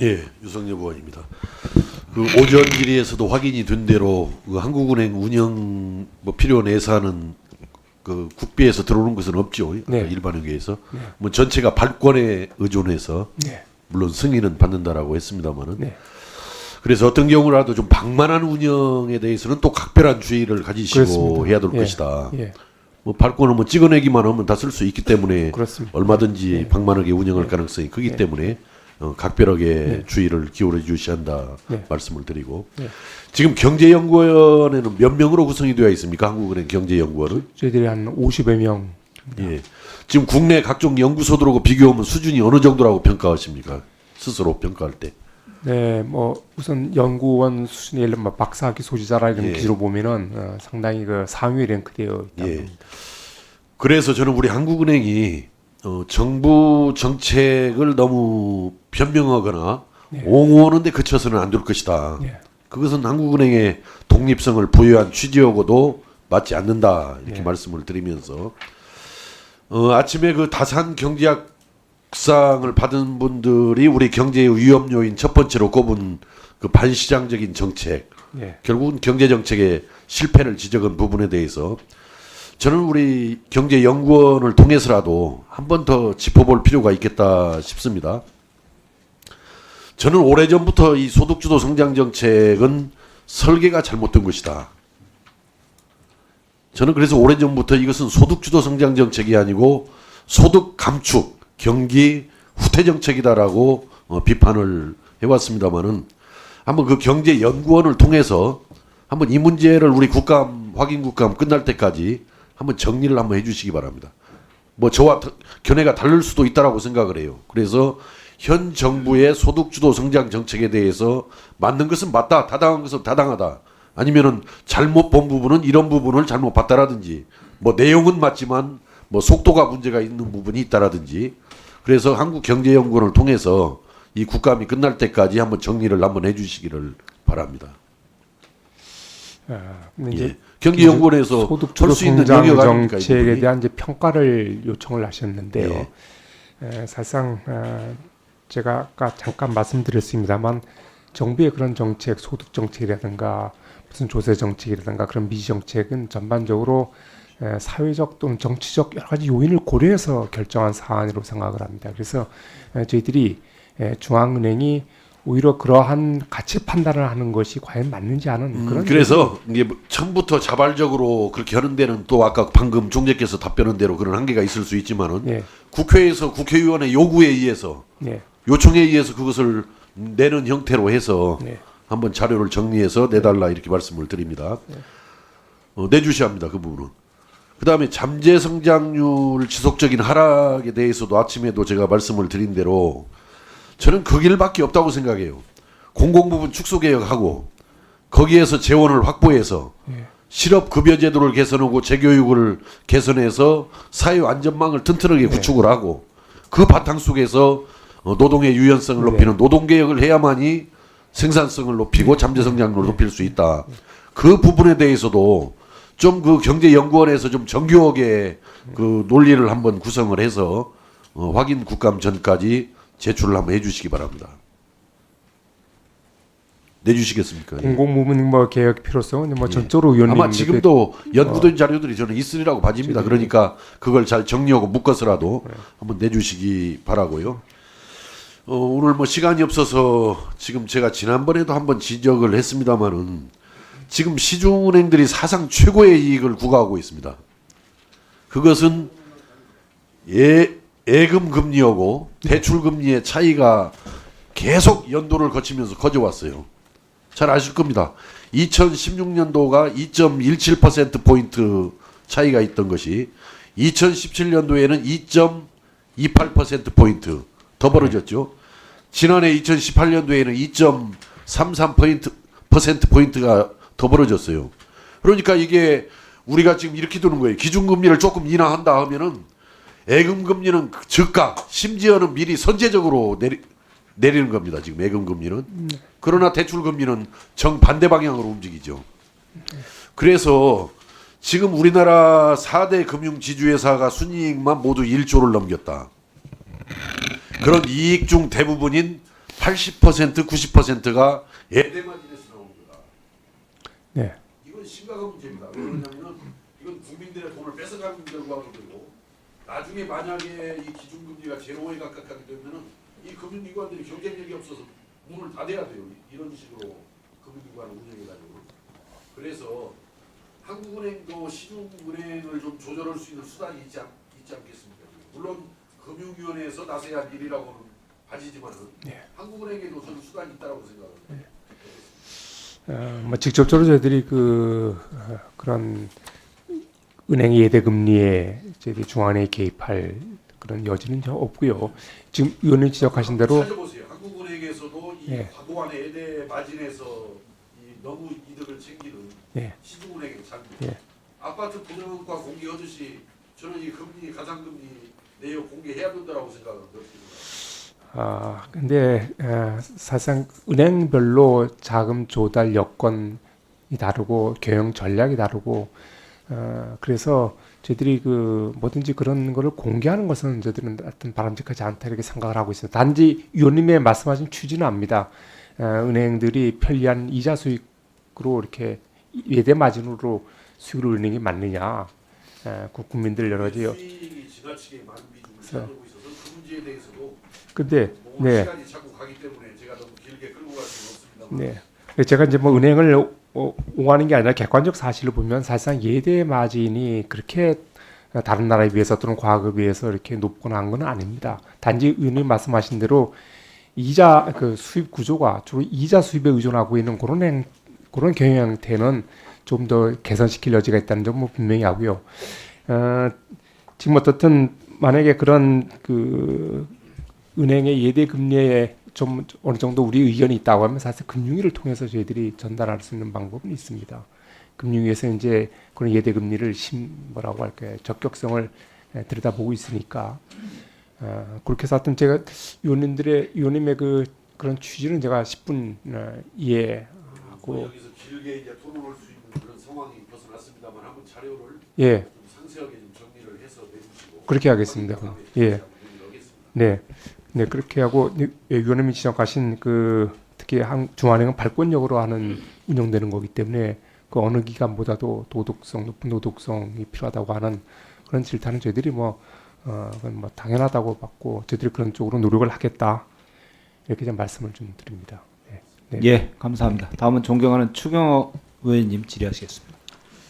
예, 유성엽 의원입니다. 그 오전 질의에서도 확인이 된 대로 그 한국은행 운영 뭐 필요한 예산은 그 국비에서 들어오는 것은 없죠. 네. 아까 일반 회계에서 뭐 전체가 발권에 의존해서 네. 물론 승인은 받는다라고 했습니다만은 네. 그래서 어떤 경우라도 좀 방만한 운영에 대해서는 또 각별한 주의를 가지시고 그렇습니다. 해야 될 예. 것이다. 예. 뭐 발권은 뭐 찍어내기만 하면 다 쓸 수 있기 때문에 그렇습니다. 얼마든지 방만하게 운영할 가능성이 크기 네. 때문에 어, 각별하게 네. 주의를 기울여 주셔야 한다 네. 말씀을 드리고 네. 지금 경제연구원에는 몇 명으로 구성이 되어 있습니까? 한국은행 경제연구원은 저희들이 한 50여 명. 예. 지금 국내 각종 연구소들하고 비교하면 수준이 어느 정도라고 평가하십니까? 스스로 평가할 때. 네, 뭐 우선 연구원 수준의 예를 들면 뭐 박사학위 소지자라 이런 예. 기로 보면은 어, 상당히 그 상위 랭크되어 있다. 예. 그래서 저는 우리 한국은행이 어, 정부 정책을 너무 변명하거나 예. 옹호하는데 그쳐서는 안 될 것이다. 예. 그것은 한국은행의 독립성을 부여한 취지하고도 맞지 않는다 이렇게 예. 말씀을 드리면서 어, 아침에 그 다산 경제학상을 받은 분들이 우리 경제의 위험 요인 첫 번째로 꼽은 그 반시장적인 정책 예. 결국은 경제 정책의 실패를 지적한 부분에 대해서 저는 우리 경제연구원을 통해서라도 한 번 더 짚어볼 필요가 있겠다 싶습니다. 저는 오래전부터 이 소득주도 성장 정책은 설계가 잘못된 것이다. 저는 그래서 오래전부터 이것은 소득주도 성장 정책이 아니고 소득 감축, 경기 후퇴 정책이다라고 어, 비판을 해왔습니다만은 한번 그 경제연구원을 통해서 한번 이 문제를 우리 국감 확인 국감 끝날 때까지 한번 정리를 한번 해주시기 바랍니다. 뭐 저와 다- 견해가 다를 수도 있다라고 생각을 해요. 그래서 현 정부의 소득주도 성장 정책에 대해서 맞는 것은 맞다, 타당한 것은 타당하다. 아니면은 잘못 본 부분은 이런 부분을 잘못 봤다라든지 뭐 내용은 맞지만 뭐 속도가 문제가 있는 부분이 있다라든지 그래서 한국경제연구원을 통해서 이 국감이 끝날 때까지 한번 정리를 한번 해주시기를 바랍니다. 아, 근데 이제 예. 경제연구원에서 소득주도 할수 있는 영역 아닙니까? 이 정책에? 대한 이제 평가를 요청을 하셨는데요. 예. 에, 사실상 어, 제가 아까 잠깐 말씀드렸습니다만 정부의 그런 정책, 소득 정책이라든가 무슨 조세 정책이라든가 그런 미시 정책은 전반적으로 에, 사회적 또는 정치적 여러 가지 요인을 고려해서 결정한 사안으로 생각을 합니다. 그래서 에, 저희들이 에, 중앙은행이 오히려 그러한 가치 판단을 하는 것이 과연 맞는지 않은 음, 그런 그래서 이게 뭐 처음부터 자발적으로 그렇게 하는 데는 또 아까 방금 종재께서 답변한 대로 그런 한계가 있을 수 있지만은 예, 국회에서 국회의원의 요구에 의해서 예, 요청에 의해서 그것을 내는 형태로 해서 예. 한번 자료를 정리해서 내달라 이렇게 말씀을 드립니다. 어, 내주셔야 합니다 그 부분은. 그 다음에 잠재 성장률 지속적인 하락에 대해서도 아침에도 제가 말씀을 드린 대로 저는 그 길밖에 없다고 생각해요. 공공부문 축소 개혁하고 거기에서 재원을 확보해서 예. 실업 급여 제도를 개선하고 재교육을 개선해서 사회 안전망을 튼튼하게 구축을 하고 그 바탕 속에서 어, 노동의 유연성을 네. 높이는 노동 개혁을 해야만이 생산성을 높이고 잠재 성장률을 높일 수 있다. 그 부분에 대해서도 좀 그 경제연구원에서 좀 정교하게 그 논리를 한번 구성을 해서 어, 확인 국감 전까지 제출을 한번 해주시기 바랍니다. 내주시겠습니까? 예. 공공부문 뭐 개혁 필요성은 뭐 예. 전적으로 의원님 아마 지금도 연구된 자료들이 저는 있으리라고 봐집니다. 그러니까 그걸 잘 정리하고 묶어서라도 한번 내주시기 바라고요. 어, 오늘 뭐 시간이 없어서 지금 제가 지난번에도 한번 지적을 했습니다마는 지금 시중은행들이 사상 최고의 이익을 구가하고 있습니다. 그것은 예, 예금 금리하고 대출 금리의 차이가 계속 연도를 거치면서 커져왔어요. 잘 아실 겁니다. 2016년도가 2.17% 포인트 차이가 있던 것이 2017년도에는 2.28% 포인트 더 벌어졌죠. 지난해 2018년도에는 2.33 포인트 퍼센트 포인트가 더 벌어졌어요. 그러니까 이게 우리가 지금 이렇게 두는 거예요. 기준금리를 조금 인하한다 하면은 예금 금리는 저가 심지어는 미리 선제적으로 내리, 내리는 겁니다. 지금 예금 금리는. 그러나 대출 금리는 정반대 방향으로 움직이죠. 그래서 지금 우리나라 4대 금융 지주회사가 순이익만 모두 1조를 넘겼다. 그런 이익 중 대부분인 80% 90%가 예대마진에서 나오는 거다. 네. 이건 심각한 문제입니다. 왜 그러냐면은 이건 국민들의 돈을 뺏어가는 결과가 되고 나중에 만약에 이 기준금리가 제로에 가깝게 되면은 이 금융기관들이 경쟁력이 없어서 문을 닫아야 돼요. 이- 이런 식으로 금융기관을 운영해가지고 그래서 한국은행도 시중은행을 좀 조절할 수 있는 수단이 있지, 않, 있지 않겠습니까? 물론 금융위원회에서 나서야 할 일이라고는 봐지지만은 네. 한국은행에도 저는 수단이 있다고 생각합니다. 어, 뭐 직접적으로 저희들이 그 어, 그런 은행 예대 금리에 저희들이 중앙은행이 개입할 그런 여지는 저 없고요. 지금 의원님 지적하신 대로. 한국은행에서도 이 예. 과도한 예대 마진에서 이 너무 이득을 챙기는 예. 시중은행의 장비. 예. 아파트 분양가 공개하듯이 저는 이 금리 가상금리 내역 공개해야 된다라고 생각합니다. 아 근데 어, 사실상 은행별로 자금 조달 여건이 다르고 경영 전략이 다르고 어, 그래서 저희들이 그 뭐든지 그런 거를 공개하는 것은 저희들은 어떤 바람직하지 않다 이렇게 생각을 하고 있습니다. 단지 위원님의 말씀하신 취지는 압니다. 어, 은행들이 편리한 이자 수익으로 이렇게 예대 마진으로 수익을 올리는 게 맞느냐? 어, 그 국민들 여러 가지 수익이 지나치게 많은 비중을 그래서- 있어서 그 문제에 대해서도 근데 뭐 네. 시간이 자꾸 가기 때문에 제가 너무 길게 끌고 갈 수는 없습니다만 네. 제가 이제 뭐 은행을 어, 옹호하는 게 아니라 객관적 사실을 보면 사실상 예대 마진이 그렇게 다른 나라에 비해서 또는 과거에 비해서 이렇게 높거나 한 건 아닙니다. 단지 의원님 말씀하신 대로 이자 그 수입 구조가 주로 이자 수입에 의존하고 있는 그런 행, 그런 경영 형태는 좀 더 개선시킬 여지가 있다는 점은 분명히 하고요. 어, 지금 어떻든 만약에 그런 그 은행의 예대 금리에 좀 어느 정도 우리 의견이 있다고 하면 사실 금융위를 통해서 저희들이 전달할 수 있는 방법은 있습니다. 금융위에서 이제 그런 예대 금리를 심 뭐라고 할까요? 적격성을 에, 들여다보고 있으니까. 어, 그렇게 해서 하여튼 제가 위원님들의 위원님의 그 그런 취지는 제가 10분 어, 이해하고. 뭐 여기서 길게 이제 토론할 수 있는 그런 상황이 벗어났습니다만 한번 자료를 예. 좀 상세하게 좀 정리를 해서 내주시고. 그렇게 하겠습니다. 예. 네, 네 그렇게 하고 위원님이 지적하신 그 특히 한 중앙은행은 발권력으로 하는 운영되는 거기 때문에 그 어느 기관보다도 도덕성 높은 도덕성이 필요하다고 하는 그런 질타는 저희들이 뭐 어, 그건 뭐 당연하다고 받고 저희들이 그런 쪽으로 노력을 하겠다 이렇게 좀 말씀을 좀 드립니다. 네. 네. 예, 감사합니다. 다음은 존경하는 추경호 의원님 질의하시겠습니다.